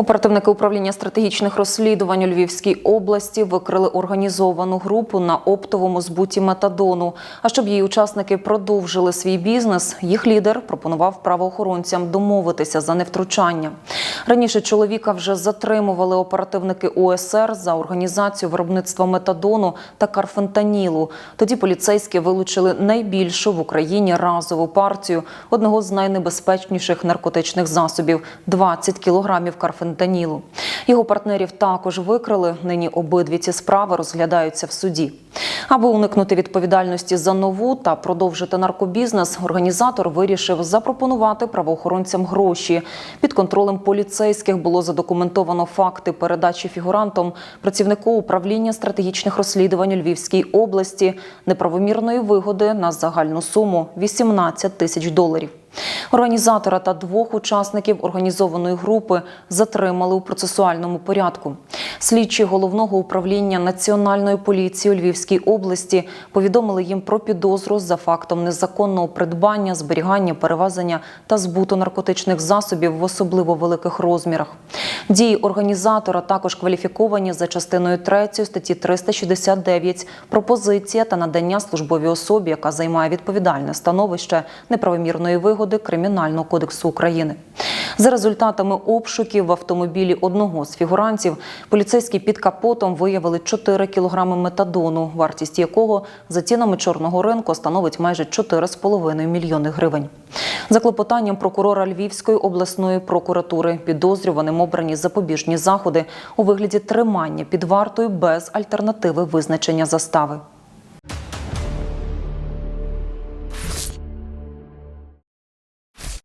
Оперативники управління стратегічних розслідувань у Львівській області викрили організовану групу на оптовому збуті метадону. А щоб її учасники продовжили свій бізнес, їх лідер пропонував правоохоронцям домовитися за невтручання. Раніше чоловіка вже затримували оперативники УСР за організацію виробництва метадону та карфентанілу. Тоді поліцейські вилучили найбільшу в Україні разову партію одного з найнебезпечніших наркотичних засобів 20 кілограмів карфентанілу. Його партнерів також викрили. Нині обидві ці справи розглядаються в суді. Аби уникнути відповідальності за нову та продовжити наркобізнес, організатор вирішив запропонувати правоохоронцям гроші. Під контролем поліцейських було задокументовано факти передачі фігурантом працівнику управління стратегічних розслідувань у Львівській області неправомірної вигоди на загальну суму 18 тисяч доларів. Організатора та двох учасників організованої групи затримали у процесуальному порядку. Слідчі головного управління національної поліції у Львівській області повідомили їм про підозру за фактом незаконного придбання, зберігання, перевезення та збуту наркотичних засобів в особливо великих розмірах. Дії організатора також кваліфіковані за частиною 3 статті 369 пропозиція та надання службовій особі, яка займає відповідальне становище неправомірної вигоди Кримінального кодексу України. За результатами обшуків в автомобілі одного з фігурантів поліцейські під капотом виявили 4 кілограми метадону, вартість якого за цінами чорного ринку становить майже 4,5 мільйони гривень. За клопотанням прокурора Львівської обласної прокуратури підозрюваним обрані запобіжні заходи у вигляді тримання під вартою без альтернативи визначення застави.